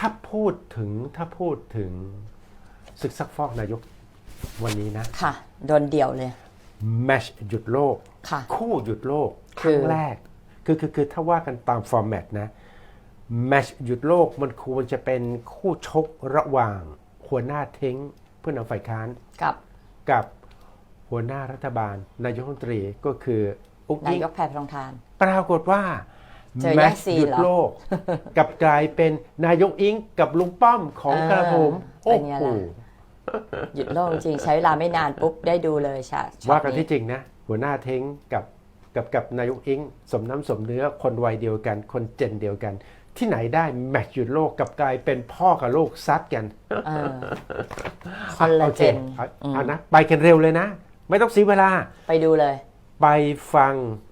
ถ้าพูดถึงถ้าพูดถึงศึกซักฟอกนายกวันนี้นะ ค่ะ โดนเดี่ยวเลย แมชหยุดโลก ค่ะ คู่หยุดโลกคคือรั้งแรก คือคือคือถ้าว่ากันตามฟอร์แมตนะแมชหยุดโลกมันควรจะเป็นคู่ชกระหว่างหัวหน้าเท้งเพื่อนำฝ่ายค้านกับกับหัวหน้ารัฐบาล นายกรัฐมนตรีก็คือ อุ๊กนายิ่งยกแพทองทาน ปรากฏว่า เจอแมแย่ชงซีนหยุดเหรอโลกกลับกลายเป็นนายกอิงกับลุงป้อมของเออกระผมเป็โอ้นไงโหล่ะหยุดโลกจริงๆใช้เวลาไม่นานปุ๊บได้ดูเลยใช่ช็อตว่ากันที่จริงนะ หัวหน้าเท้งกับกับกับนายกอิงสมน้ำสมเนื้อคนวัยเดียวกัน คนเจนเดียวกัน ที่ไหนได้แมตช์หยุดโลกกลับกลายเป็นพ่อกับลูกซัดกันเออคนละโอเจเคนเอาเอานะ ไปกันเร็วเลยนะ ไม่ต้องเสียเวลา ไปดูเลย ไปฟังอ่า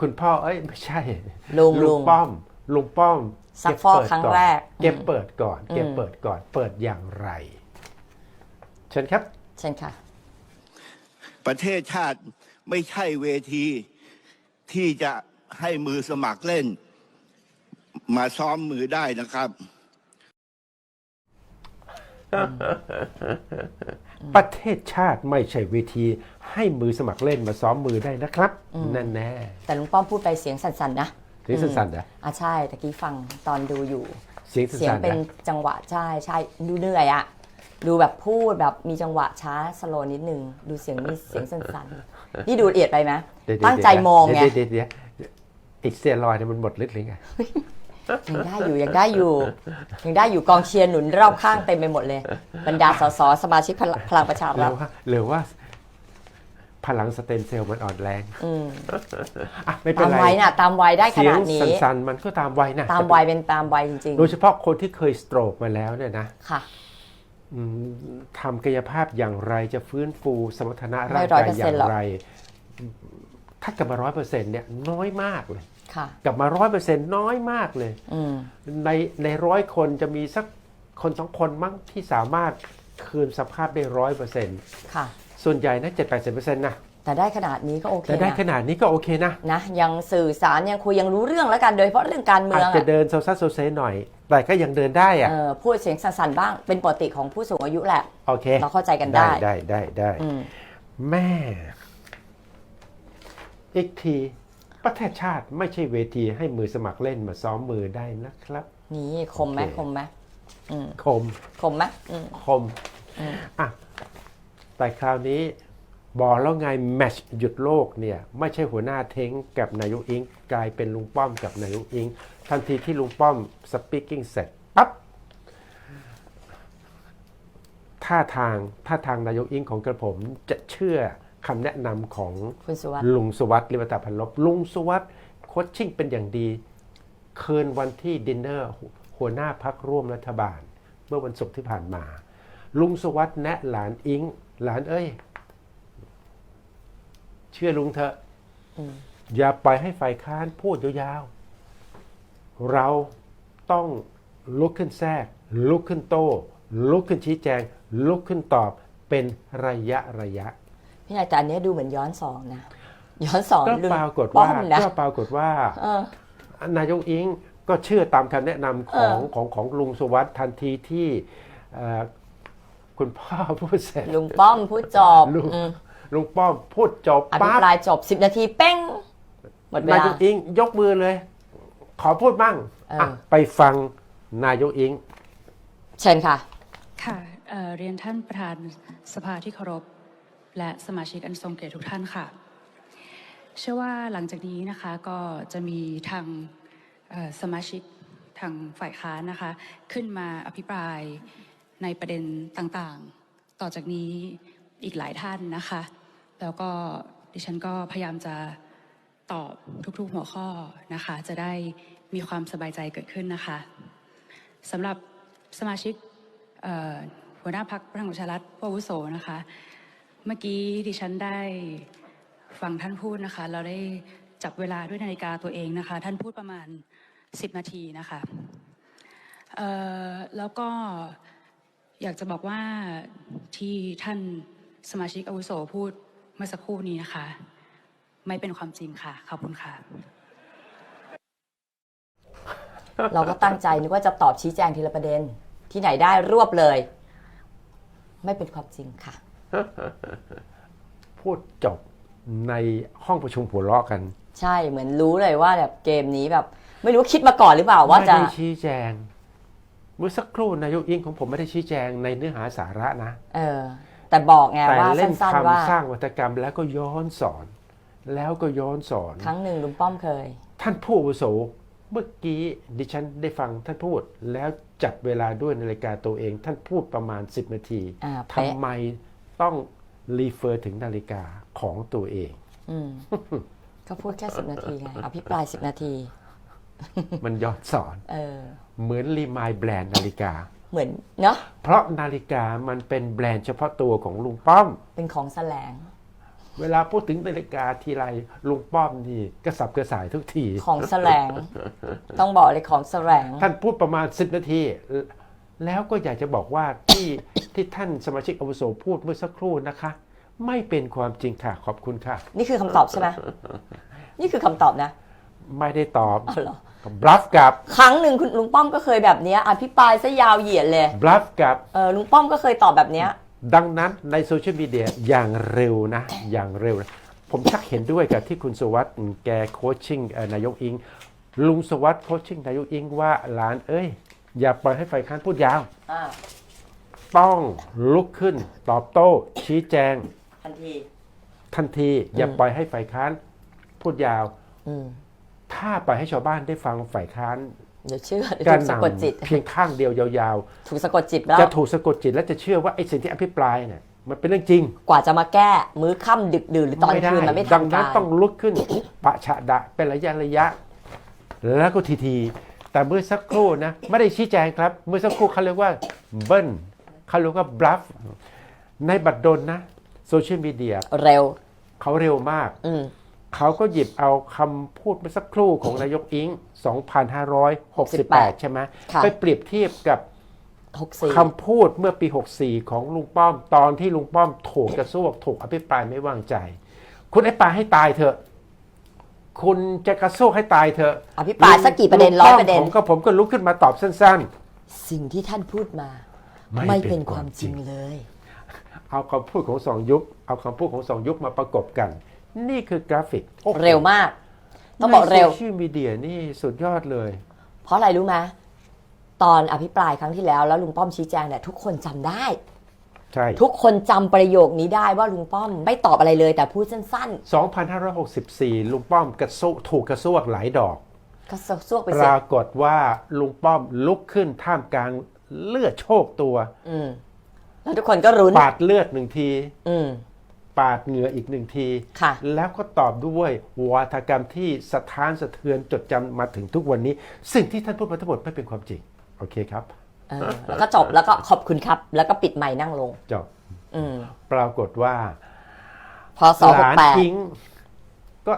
คุณพ่อเอ้ยไม่ใช่ลุงลุงป้อม ลุงป้อมซักฟอกเบเปิดครั้งนแรกเก็บอืมเปิดก่อนเก็บอืมเปิดก่อนเปิดอย่างไร เชิญครับ เช่นค่ะ ประเทศชาติไม่ใช่เวทีที่จะให้มือสมัครเล่น มาซ้อมมือได้นะครับ ประเทศชาติไม่ใช่เวที ให้มือสมัครเล่นมาซ้อมมือได้นะครับนั่นแน่แต่ลุงป้อมพูดไปเสียงสั่นๆนะเสียงสั้นๆนะอะใช่ตะกี้ฟังตอนดูอยู่ เสียงเสียงสั้นๆเป็นนะจังหวะใช่ใช่ดูเหนื่อยอะดูแบบพูดแบบมีจังหวะช้าสโลนิดนึง ดูเสียงมีเสียงสั้นๆนี่ดูละเอียดไปไหมเดี๋ยวๆตั้งใจมองไงเดี๋ยวๆเดี๋ยวๆอีกเซียรอยด์เนี่ยมันหมดฤทธิ์เลยไง ยังได้อยู่ยังได้อยู่ ยังได้อยู่กองเชียร์หนุนรอบข้างเต็มไปหมดเลย บรรดาสสสมาชิกพลังพลังประชาหรัรืฐอว่าหรือว่าพลังสเต็มเซลล์มันอ่อนแรงอืมอะไม่เป็นตามไรวัยน่ะ ตามวัยได้ขเสียงนาดนี้ สั้นๆมันก็ตามวัยนะตามวัยเป็นตามวัยจริงโดยเฉพาะคนที่เคยสโตรกมาแล้วเนี่ยนะๆ ค่ะ อืมทำกายภาพอย่างไรจะฟื้นฟูสมรรถนะไม่ร่างกาย100%อย่างหรอกไร ถ้ากลับมาร้อยเปอร์เซ็นต์เนี่ยน้อยมากเลยค่ะกลับมาร้อยเปอร์เซ็นต์น้อยมากเลยอืมในในร้อยคนจะมีสักคนสองคนมั้งที่สามารถคืนสภาพได้ร้อยเปอร์เซ็นต์ค่ะส่วนใหญ่นะเจ็ดแปดสิบเปอร์เซ็นต์นะแต่ได้ขนาดนี้ก็โอเคแต่ได้นะขนาดนี้ก็โอเคนะนะยังสื่อสารยังคุยยังรู้เรื่องแล้วกันโดยเฉพาะเรื่องการเมือาอจงจะอะเดินโซซัสโซเซหน่อย แต่ก็ยังเดินได้อะเออพูดเสียงสั่นๆบ้างเป็นปกติของผู้สูงอายุแหละโอเคเราเข้าใจกันได้ได้ได้ได้อืมแม่ อีกทีประเทศชาติไม่ใช่เวทีให้มือสมัครเล่นมาซ้อมมือได้นะครับ นี่คมไหมโอเคคมไหมอืมคม คมไหมอืมคมอะแต่คราวนี้บอกแล้วไงแมตชหยุดโลกเนี่ย ไม่ใช่หัวหน้าเท้งกับนายกอิง กลายเป็นลุงป้อมกับนายกอิง ทันทีที่ลุงป้อมสปีกิ้งเสร็จปั๊บท่าทางท่าทางนายกอิงของกระผมจะเชื่อ คำแนะนำของคุณสุวัสด์ลุงสุวัสดิ์ลิบตาพันลบลุงสุวัสดิ์โคชชิ่งเป็นอย่างดี คืนวันที่ดินเนอร์หัวหน้าพักร่วมรัฐบาล เมื่อวันศุกร์ที่ผ่านมา ลุงสุวัสดิ์แนะหลานอิงหลานเอ้ย เชื่อลุงเถอะอืมอย่าปล่อยให้ฝ่ายค้านพูดยาวๆ เราต้องลุกขึ้นแทรก ลุกขึ้นโต้ ลุกขึ้นชี้แจง ลุกขึ้นตอบเป็นระยะระยะ พี่นายแต่อันเนี้ยดูเหมือนย้อนสองนะย้อนสอนก็ลุงปรากฏป้อว่ามนะก็ปรากฏว่าเออนายกอิงก็เชื่อตามคำแนะนำของเออของของลุงสุวัสด์ทันทีที่เอ่อคุณพ่อพูดเสร็จลุงป้อมพูดจบลุงอืมลุงป้อมพูดจบอภิปั๊บปรายจบสิบนาทีเป้งหมดเวนายลากอิงยกมือเลย ขอพูดมั่งเอออะไปฟังนายกอิง เชิญค่ะ ค่ะเอ่อเรียนท่านประธานสภาที่เคารพ และสมาชิกอันทรงเกียรติทุกท่านค่ะ เชื่อว่าหลังจากนี้นะคะก็จะมีทางสมาชิกทางฝ่ายค้านนะคะ ขึ้นมาอภิปรายในประเด็นต่างๆ ต่อจากนี้อีกหลายท่านนะคะ แล้วก็ดิฉันก็พยายามจะตอบทุกๆหัวข้อนะคะ จะได้มีความสบายใจเกิดขึ้นนะคะสำหรับสมาชิกหัวหน้าพักพลังประชารัฐผู้วุโสนะคะ เมื่อกี้ดิฉันได้ฟังท่านพูดนะคะ เราได้จับเวลาด้วยนาฬิกาตัวเองนะคะ ท่านพูดประมาณ 10 นาทีนะคะแล้วก็อยากจะบอกว่าที่ท่านสมาชิกอาวุโสพูดเมื่อสักครู่นี้นะคะ ไม่เป็นความจริงค่ะ ขอบคุณค่ะ เราก็ตั้งใจนึกว่าจะตอบชี้แจงทีละประเด็นที่ไหนได้รวบเลย ไม่เป็นความจริงค่ะ พูดจบในห้องประชุมหัวเราะกัน ใช่เหมือนรู้เลยว่าแบบเกมนี้แบบ ไม่รู้คิดมาก่อนหรือเปล่าว่าไม่จะได้ชี้แจง เมื่อสักครู่นายกอิงของผมไม่ได้ชี้แจงในเนื้อหาสาระนะ เออ แต่บอกไงแต่ว่าเล่นสั้นๆว่าคำสร้างวัตกรรมแล้วก็ย้อนสอน แล้วก็ย้อนสอน ครั้งหนึ่งลุงป้อมเคย ท่านผู้อาวุโสเมื่อกี้ดิฉันได้ฟังท่านพูด แล้วจัดเวลาด้วยนาฬิกาตัวเอง ท่านพูดประมาณ 10 นาทีอ่าเป๊ะทำไม ต้องรีเฟอร์ถึงนาฬิกาของตัวเองอืมก็พูดแค่สิบนาทีไงอภิปรายสิบนาที มันย้อนสอนเออเหมือนรีมายแบรนด์นาฬิกา เหมือนเนาะเพราะนาฬิกามันเป็นแบรนด์เฉพาะตัวของลุงป้อม เป็นของแสลง เวลาพูดถึงนาฬิกาทีไรลุงป้อมนี่กระสับกระส่ายทุกที ของแสลง ต้องบอกเลยของแสลง ท่านพูดประมาณ10นาที แล้วก็อยากจะบอกว่าที่ที่ท่านสมาชิกอาวุโสพูดเมื่อสักครู่นะคะ ไม่เป็นความจริงค่ะขอบคุณค่ะ นี่คือคำตอบใช่ไหมนี่คือคำตอบนะไม่ได้ตอบอ๋อเหรอ บลัฟกับครั้งหนึ่งคุณลุงป้อมก็เคยแบบเนี้ยอภิปรายซะยาวเหยียดเลย บลัฟกับ เออลุงป้อมก็เคยตอบแบบเนี้ย ดังนั้นในโซเชียลมีเดียอย่างเร็วนะ อย่างเร็วนะผมชักเห็นด้วยกับที่คุณสวัสด์แกโคชชิ่งเอ่อนายกอิง ลุงสวัสด์โคชชิ่งนายกอิงว่าหลานเอ้ย อย่าปล่อยให้ฝ่ายค้านพูดยาว อ่าต้องลุกขึ้น ตอบโต้ ชี้แจง ทันที ทันที อย่าปล่อยให้ฝ่ายค้านพูดยาว อืมถ้าปล่อยให้ชาวบ้านได้ฟังฝ่ายค้านเดี๋ยวเชื่อเดี๋ยวกาถูรกสะนกดจิตำเพียงข้างเดียวยาวถูกสะกดจิตแล้วๆ จะถูกสะกดจิตและจะเชื่อว่าไอ้สิ่งที่อภิปรายเนี่ยมันเป็นเรื่องจริงกว่าจะมาแก้ มื้อค่ำดึกดื่นหรือตอนคืนมันไม่ดัทังนนั้กานรต้องลุกขึ้น ปะฉะดะเป็นระยะระยะ แล้วก็ทีทีๆ แต่เมื่อสักครู่นะไม่ได้ชี้แจงครับ เมื่อสักครู่เขาเรียกว่าเบิ้ลเขาเรียกว่าบลัฟในบัตรดลนะโซเชียลมีเดียเร็วเขาเร็วมากอืมเขาก็หยิบเอาคำพูดเมื่อสักครู่ของนายกอิง 2568 ใช่ไหมค่ะไปเปรียบเทียบกับหกสี่คำพูดเมื่อปี 64 ของลุงป้อม ตอนที่ลุงป้อมถูกกระซวกถูกอภิปรายไม่วางใจ คุณไอ้ปลายให้ตายเถอะ คุณจะกระซวกให้ตายเถอะอภิปรายสักกี่ประเด็นลุงร้อยป้มประเด็นผมก็ผมก็ลุกขึ้นมาตอบสั้นสิ่งที่ท่านพูดมา ไม่ไม่เป็เป็นนคความวามจจริริงงเลยๆเอาคำพูดของสองยุค เอาคำพูดของสองยุคมาประกบกัน นี่คือกราฟิกโอ้โหเร็วมาก ต้องบอกเร็วในโซเชียลมีเดียนี่สุดยอดเลย เพราะอะไรรู้ไหมตอนอภิปรายครั้งที่แล้วแล้วลุงป้อมชี้แจงเนี่ยทุกคนจำได้ใช่ ทุกคนจำประโยคนี้ได้ว่าลุงป้อมไม่ตอบอะไรเลยแต่พูดสั้น2564 ลุงป้อมกระซุถูกกระซวกหลายดอกๆก็ซวกไปปเสร็จรากฏว่าลุงป้อมลุกขึ้นท่ามกลางเลือดโชกตัวอืมแล้วทุกคนก็รุ้นปาดเลือดหนึ่งทีอืมปาดเหงื่ออีกหนึ่งทีค่ะแล้วก็ตอบด้วยวาทกรรมที่สะท้านสะเทือนจดจำมาถึงทุกวันนี้ สิ่งที่ท่านพูดมาทั้งหมดไม่เป็นความจริง โอเคครับเออ แล้วก็จบแล้วก็ขอบคุณครับ แล้วก็ปิดไมค์นั่งลง จบ อืมปรากฏว่า พอสองหหกลานแปดอิงก็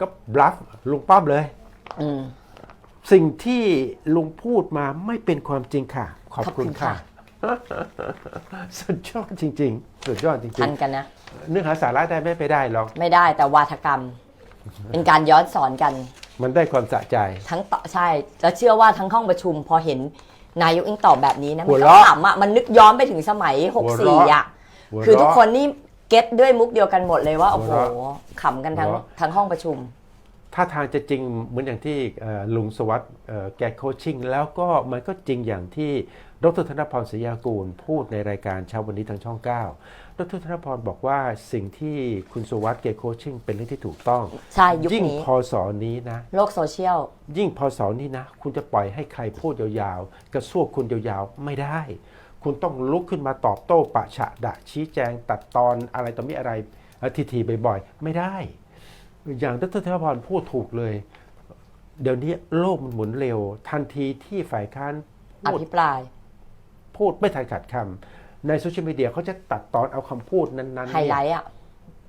ก็บลัฟลุงป้อมเลย อืมสิ่งที่ลุงพูดมาไม่เป็นความจริงค่ะ ขอบคุณค่ะ สุดยอดจริง ๆ สุดยอดจริทังนกันนะๆเนื้อหาสาระได้ไม่ไปได้หรอก ไม่ได้แต่วาทกรรม เป็นการย้อนสอนกัน มันได้ความสะใจ ทั้งต่อใช่ แล้วเชื่อว่าทั้งห้องประชุมพอเห็น นายกอิงตอบแบบนี้นะหัมันวก็เราะขำอะมันนึกย้อนไปถึงสมัย หัวเราะ64อะหัวเราะคือทุกคนนี่เก็ตด้วยมุกเดียวกันหมดเลยว่าโอ้โหหัวเราะขำกันทั้งหัวเราะ ทั้งห้องประชุม ถ้าทางจะจริงเหมือนอย่างที่เอ่อลุงสวัสด์เอ่อแกโคชชิ่งแล้วก็มันก็จริงอย่างที่ดรธนพรศรียากูล พูดในรายการเช้าวันนี้ทางช่อง 9 ดรธนพรบอกว่าสิ่งที่คุณสวัสด์แกโคชชิ่งเป็นเรื่องที่ถูกต้อง ใช่ยุคยิ่งนี้พศนี้นะ โลกโซเชียล ยิ่งพศนี้นะ คุณจะปล่อยให้ใครพูดยาวๆ กระซวกคุณยาวๆ ไม่ได้ คุณต้องลุกขึ้นมาตอบโต้ปะฉะดะชี้แจงตัดตอนอะไรต่อมีอะไรทีทีๆบ่อยๆ ไม่ได้ อย่างดรธนพรพูดถูกเลย เดี๋ยวนี้โลกมันหมุนเร็ว ทันทีที่ฝ่ายค้านอพูดภิปราย พูดไม่ทันขาดคำในโซเชียลมีเดียเขาจะตัดตอนเอาคำพูดนั้นๆไฮเนี่ยไลท์อะ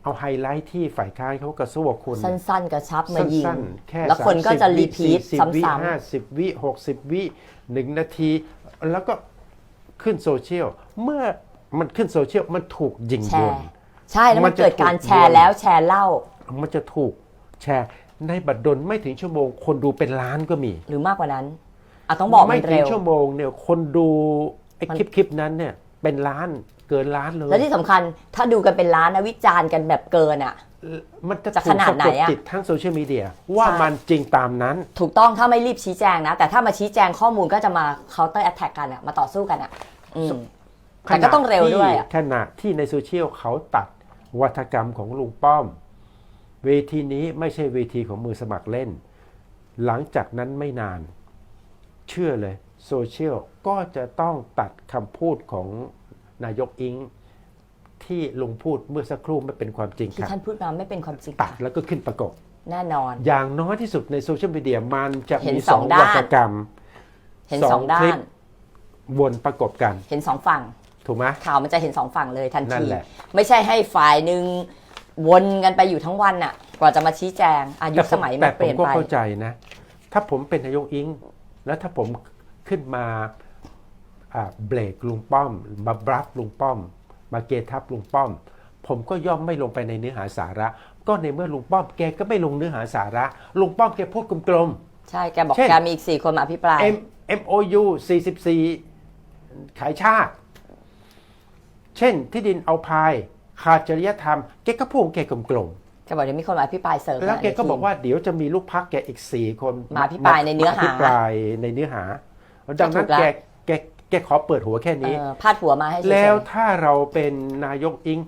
เอาไฮไลท์ที่ฝ่ายค้านเขากระซวกคุณสั้นๆ กระชับมายิงสั้นๆแค่แล้วคนก็จะ30รีพีทวิซ้40วิำห้าสิบวิหกสิบวิหนึ่งนาที แล้วก็ขึ้นโซเชียลเมื่อมันขึ้นโซเชียลมันถูกยิงๆแชโยร์นใช่แล้วมัมันนจะเกิดการถูกแชร์โยนแล้วแชร์เล่า มันจะถูกแชร์ในบัตรดลไม่ถึงชั่วโมง คนดูเป็นล้านก็มี หรือมากกว่านั้นอะต้องบอกมัไม่นถึเร็งวชั่วโมงเนี่ยคนดูไอ้อะต้องบอกไม่มันถึเร็งวชั่วโมงเนี่ยคนดูไอ้มันคลิปคลิปนั้นเนี่ยเป็นล้านเกินล้านเลย แล้วที่สำคัญถ้าดูกันเป็นล้านนะวิจารณ์กันแบบเกินอะ มันจะจะถูขกนาดสะไหนกดอะจิตทั้งโซเชียลมีเดียว่าใช่มันจริงตามนั้น ถูกต้องถ้าไม่รีบชี้แจงนะ แต่ถ้ามาชี้แจงข้อมูลก็จะมา counter attack กันอะมาต่อสู้กันอะอืมแต่ก็ต้องเร็วด้วยอะขณะที่ในโซเชียลเขาตัดวัฒกรรมของลุงป้อม เวทีนี้ไม่ใช่เวทีของมือสมัครเล่น หลังจากนั้นไม่นาน เชื่อเลยโซเชียลก็จะต้องตัดคำพูดของนายกอิงที่ลุงพูดเมื่อสักครู่ไม่เป็นความจริงที่ค่ะท่านพูดมาไม่เป็นความจริงตัดแล้วก็ขึ้นประกบ แน่นอน อย่างน้อยที่สุดในโซเชียลมีเดียมันจะเห็นมีสสอองงด้าน วัฒกรรม เห็นสองสองด้าคลิปนวนประกบกัน เห็นสองฝั่ง ถูกไหม ข่าวมันจะเห็นสองฝั่งเลยทันนั่ที นแหละ ไม่ใช่ให้ฝ่ายหนึ่ง วนกันไปอยู่ทั้งวันอะ กว่าจะมาชี้แจงอายุแต่คผสมมัยมัแต่นเปผมลี่ยนก็ไปเข้าใจนะ ถ้าผมเป็นนายกอิง แล้วถ้าผมขึ้นมาอ่าเบรกลุงป้อม มาบลัฟลุงป้อม มาเกทับลุงป้อม ผมก็ย่อมไม่ลงไปในเนื้อหาสาระ ก็ในเมื่อลุงป้อมแกก็ไม่ลงเนื้อหาสาระลุงป้อมแกพูดกลมใช่แกบอกเช่นแกมีอีกสี่คนมาอภิปรายๆ M MOU 44 ขายชาติ เช่นที่ดินเอาพาย ขาดจริยธรรมแกก็พูดของแกกลมๆแกบอกเดี๋ยวมีคนมาอภิปรายเสริมแล้วแกนะก็ในทีมบอกว่าเดี๋ยวจะมีลูกพักแกอีกสี่คนมาอภิปรายในเนื้อหามภิปรายในเนื้อหาดังนั้นก็ถูกละแกแกแกขอเปิดหัวแค่นี้เออพาดหัวมาให้เฉยๆแล้วถ้าเราเป็นนายกอิง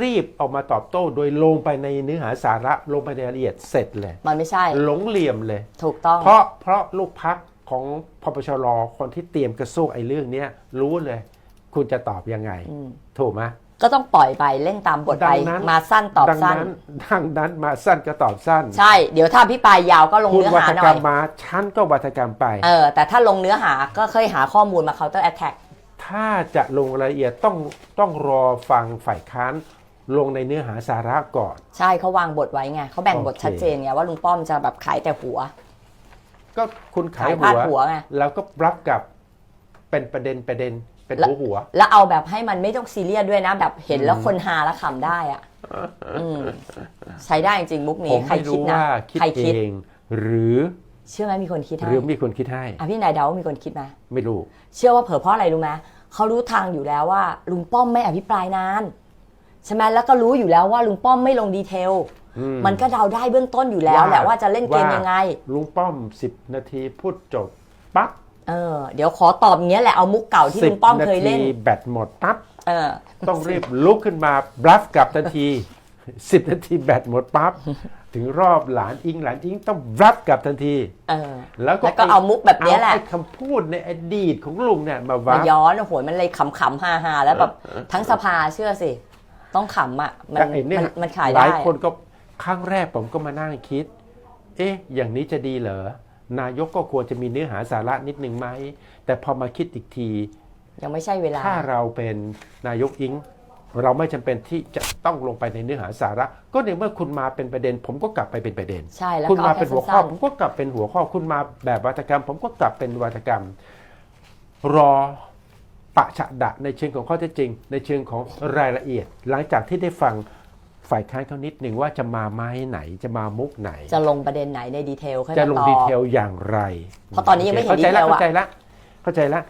รีบออกมาตอบโต้โดยลงไปในเนื้อหาสาระลงไปในรายละเอียดเสร็จเลย มันไม่ใช่ หลงเหลี่ยมเลย ถูกต้อง เพราะเพราะลูกพักของพปชรคนที่เตรียมกระสู้ไอ้เรื่องเนี้ยรู้เลย คุณจะตอบยังไง อืม ถูกไหม ก็ต้องปล่อยไปเล่นตามบทดัไปงนั้น มาสั้นตอบดังสั้น นั้นดังนั้นมาสั้นก็ตอบสั้นใช่ เดี๋ยวถ้าพี่ปลายยาวก็ลงคุณเนื้อวัหาฒหน่กรอรย มมาฉันก็วัฒกรรมไป เออ แต่ถ้าลงเนื้อหาก็เคยหาข้อมูลมา counter attack ถ้าจะลงรายละเอียดต้องต้องรอฟังฝ่ายค้านลงในเนื้อหาสาระก่อน ใช่เขาวางบทไว้ไงเขาแบ่งบทโอเค ชัดเจนไงว่าลุงป้อมจะแบบขายแต่หัว ก็คุณขายขายหัพาดวหัวไง แล้วก็รับกับเป็นประเด็นประเด็น เป็นแล้วหัวหัว แล้วเอาแบบให้มันไม่ต้องซีเรียสด้วยนะ แบบเห็นแล้วคนหาแล้วขำได้อะอืมใช้ได้จริงๆมุกผนี้มใครไม่คิดรู้นะว่าคิดใครเอคิดงหรือเชื่อไหมมีคนคิดหให้รือมีคนคิดให้อะพี่นายเดาว่ามีคนคิดไหมไม่รู้ เชื่อว่าเผลอเพราะอะไรรู้ไหมเขารู้ทางอยู่แล้วว่า ลุงป้อมไม่อภิปรายนานใช่ไหมแล้วก็รู้อยู่แล้วว่าลุงป้อมไม่ลงดีเทลอืมมันก็เดาได้เบื้องต้นอยู่แล้วว่าแหละว่าจะเล่นเกมยังไง ลุงป้อม 10 นาทีพูดจบปั๊บ เออเดี๋ยวขอตอบอย่างเงี้ยแหละเอามุกเก่าที่ลุงป้อมนาเคยเล่นทีแบตหมดปั๊บ เออ ต้องรีบลุกขึ้นมาบลัฟกลับทันที 10 นาทีแบตหมดปั๊บ ถึงรอบหลานอิงหลานอิงต้องบลัฟกลับทันที เออ แล้วก็แล้วก็เอามุกแบบเนี้ยแหละ เอาไอ้คำพูดในอดีตของลุงเนี่ยมาวัมาดย้อนโอ้โหมันเลยขำๆฮาๆแล้วแบบทั้งสภาเชื่อสิ ต้องขำอะ มันแต่ไอ้เนี่ยมันมันขายหได้ลายคนก็ครั้งแรกผมก็มานั่งคิด เอ๊ะ อย่างนี้จะดีเหรอ นายกก็ควรจะมีเนื้อหาสาระนิดนึงไหม แต่พอมาคิดอีกที ยังไม่ใช่เวลา ถ้าเราเป็นนายกอิง เราไม่จำเป็นที่จะต้องลงไปในเนื้อหาสาระ ก็ในเมื่อคุณมาเป็นประเด็น ผมก็กลับไปเป็นประเด็น ใช่แล้วคุณก็มาเอาเป็แค่นหัวข้อสั้นผมก็กลับเป็นหัวข้อ คุณมาแบบวัฒกรรม ผมก็กลับเป็นวัฒกรรม รอปะฉะดะในเชิงของข้อเท็จจริง ในเชิงของรายละเอียด หลังจากที่ได้ฟัง ฝ่ายค้านเขานิดหนึ่งว่าจะมาไม้ไหนจะมามุกไหนๆจะลงประเด็นไหนในดีเทลค่อยจะมาลงตอบดีเทลอย่างไร เพราะตอนนี้ยังไม่เห็นเข้าใจแล้วดีเทลอะเข้าใจแล้วเข้าใจแล้ว